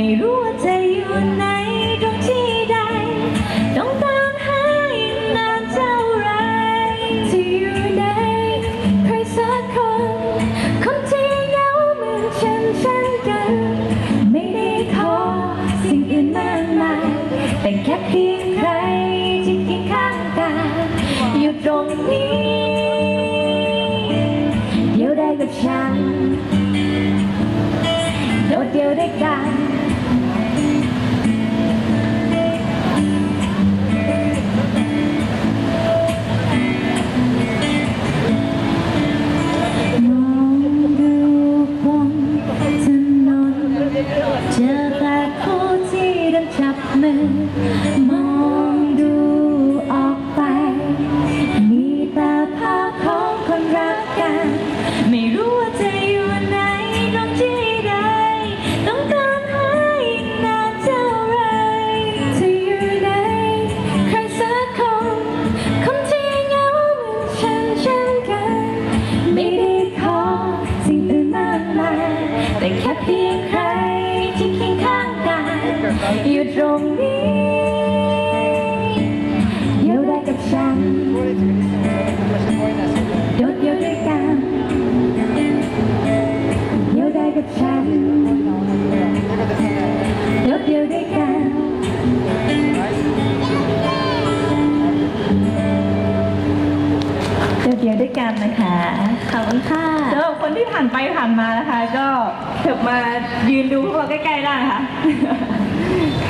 ไม่รู้ว่าจะอยู่ในตรงที่ใด ต้องตามหาอีกนานเท่าไรจะอยู่ไหนใครสักคน คนที่เหงาเหมือนฉันเช่นกัน ไม่ได้ขอสิ่งอื่นมากมายแต่แค่เพียงใครที่เคียข้างกันอยู่ตรงนี้ เดียวได้กับฉัน โดดเดียวได้กัน มือ มองดูออกไป มีแต่ภาพของคนรักกัน ไม่รู้ว่าจะอยู่ไหนตรงที่ใดต้องการหาอีกนานเท่าไรจะอยู่ไหนใครสักคนคนที่เหงาเหมือนฉันเช่นกัน ไม่ได้ขอสิ่งอื่นมากมายแต่แค่เพียงใคร อยู่ตรงนี้อยู่ได้กับฉันโดดเดียวด้วยกันอยู่ได้กับฉันโดดเดียวด้วยกันเดียวเดียวด้วยกันนะคะขอบคุณค่ะ คนที่ผ่านไปผ่านมานะคะ ก็เถิบมายืนดูพวกเราใกล้ๆได้นะคะ